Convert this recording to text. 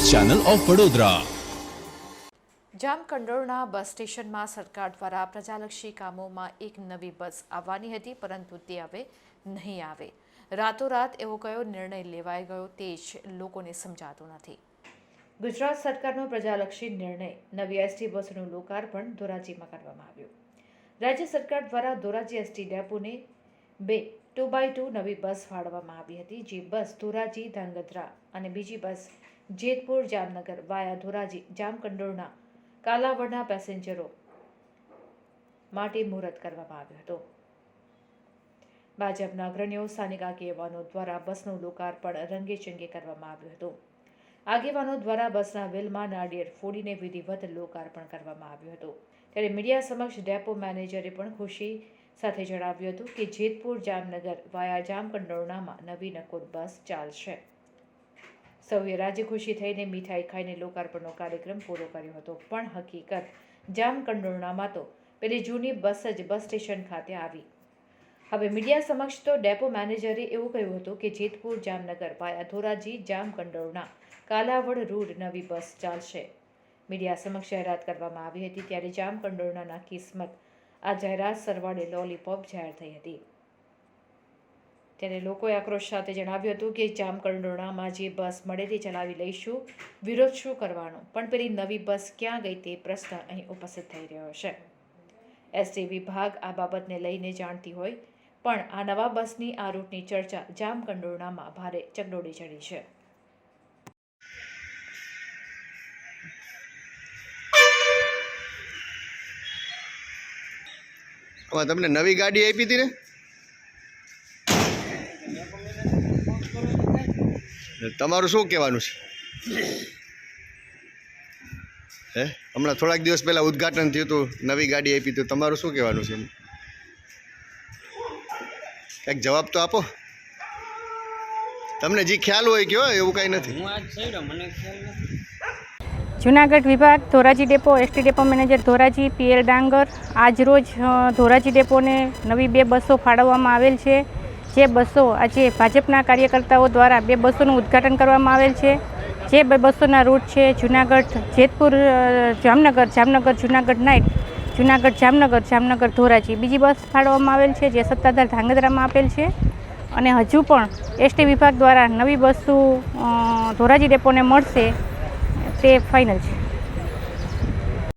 Channel of Vadodara. જામકંડોળના bus સ્ટેશનમાં સરકાર દ્વારા પ્રજાલક્ષી કામોમાં એક નવી બસ આવવાની હતી પરંતુ તે હવે નહીં આવે. રાતોરાત એવો કયો નિર્ણય લેવાઈ ગયો તે જ લોકોને સમજાતો નથી. ગુજરાત સરકારનો પ્રજાલક્ષી નિર્ણય નવી એસટી બસનું લોકાર્પણ ધોરાજીમાં કરવામાં આવ્યું. રાજ્ય સરકાર દ્વારા ધોરાજી એસટી ડેપોને બે, ટુ બાય ટુ નવી બસ ફાળવવામાં આવી હતી, જે બસ ધોરાજી ધાંગધ્રા અને બીજી બસ જેતપુર, જામનગર વાયા ધોરાજી જામકંડોળના કાલાવડના પેસેન્જરો માટે મુહૂર્ત કરવામાં આવ્યો હતો. ભાજપના અગ્રણીઓ સ્થાનિક આગેવાનો દ્વારા બસનું લોકાર્પણ રંગેચંગે કરવામાં આવ્યું હતું. આગેવાનો દ્વારા બસના વેલમાં નાળિયેર ફોડીને વિધિવત લોકાર્પણ કરવામાં આવ્યું હતું. ત્યારે મીડિયા સમક્ષ ડેપો મેનેજરે પણ ખુશી સાથે જણાવ્યું હતું કે જેતપુર જામનગર વાયા જામકંડોરણામાં નવી નકોર બસ ચાલશે. સૌએ રાજી ખુશી થઈને મીઠાઈ ખાઈને લોકાર્પણનો કાર્યક્રમ પૂરો કર્યો હતો. પણ હકીકત જામકંડોરણામાં તો પેલી જૂની બસ જ બસ સ્ટેશન ખાતે આવી. હવે મીડિયા સમક્ષ તો ડેપો મેનેજરે એવું કહ્યું હતું કે જેતપુર જામનગર વાયા ધોરાજી જામકંડોરણા કાલાવડ રૂટ નવી બસ ચાલશે. મીડિયા સમક્ષ જાહેરાત કરવામાં આવી હતી ત્યારે જામકંડોરણાના કિસ્મત આ જાહેરાત સરવાળે લોલીપોપ જાહેર થઈ હતી. ત્યારે લોકોએ આક્રોશ સાથે જણાવ્યું હતું કે જામકંડોરણામાં જે બસ મળેલી ચલાવી લઈશું, વિરોધ શું કરવાનો? પણ પેલી નવી બસ ક્યાં ગઈ તે પ્રશ્ન અહીં ઉપસ્થિત થઈ રહ્યો છે. એસટી વિભાગ આ બાબતને લઈને જાણતી હોય, પણ આ નવા બસની આ રૂટની ચર્ચા જામકંડોરણામાં ભારે ચકડોળી ચડી છે. આમાં તમને નવી ગાડી આપી હતી ને? તમારું શું કહેવાનું છે? હે? હમણાં થોડાક દિવસ પહેલાં ઉદ્ઘાટન થયું હતું, નવી ગાડી આપી તો તમારું શું કહેવાનું છે? કંઈક જવાબ તો આપો. તમને જે ખ્યાલ હોય કયો એવું કાંઈ નથી. જુનાગઢ વિભાગ, Dhoraji depot ST depot manager Dhoraji PL Dangar. આજરોજ ધોરાજી ડેપોને નવી બે બસો ફાળવવામાં આવેલ છે. જે બસો આજે ભાજપના કાર્યકર્તાઓ દ્વારા બે બસોનું ઉદ્ઘાટન કરવામાં આવેલ છે. જે બે બસોના રૂટ છે જુનાગઢ જેતપુર જામનગર જામનગર જુનાગઢ નાઇટ, જુનાગઢ જામનગર જામનગર ધોરાજી. બીજી બસ ફાળવવામાં આવેલ છે જે સત્તાધાર ધાંગધ્રામાં આપેલ છે. અને હજુ પણ એસટી વિભાગ દ્વારા નવી બસો ધોરાજી ડેપોને મળશે. તે ફાઇનલ છે